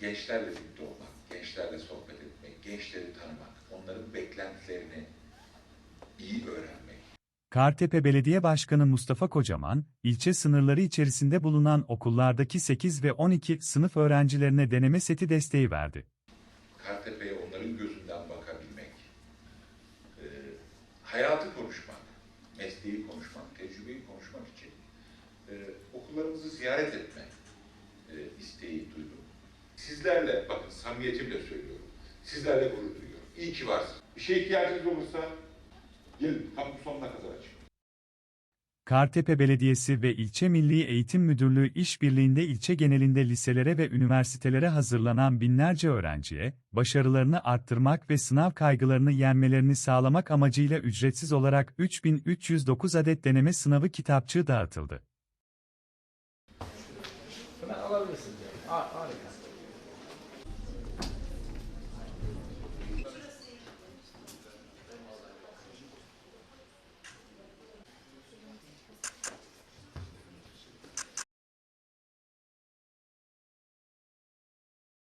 gençlerle birlikte olmak, gençlerle sohbet etmek, gençleri tanımak, onların beklentilerini iyi öğrenmek. Kartepe Belediye Başkanı Mustafa Kocaman, ilçe sınırları içerisinde bulunan okullardaki 8 ve 12 sınıf öğrencilerine deneme seti desteği verdi. Kartepe'ye onların gözünden bakabilmek, e, hayatı konuşmak, mesleği konuşmak, tecrübeyi konuşmak için e, okullarımızı ziyaret etme e, isteği duydum sizlerle, bakın samimiyetimle söylüyorum, sizlerle gurur duyuyorum. İyi ki varsınız. Bir şeye ihtiyacınız olursa gelin, kampüs sonuna kadar açık. Kartepe Belediyesi ve İlçe Milli Eğitim Müdürlüğü işbirliğinde ilçe genelinde liselere ve üniversitelere hazırlanan binlerce öğrenciye, başarılarını arttırmak ve sınav kaygılarını yenmelerini sağlamak amacıyla ücretsiz olarak 3309 adet deneme sınavı kitapçığı dağıtıldı. Hemen alabilirsiniz. Harika.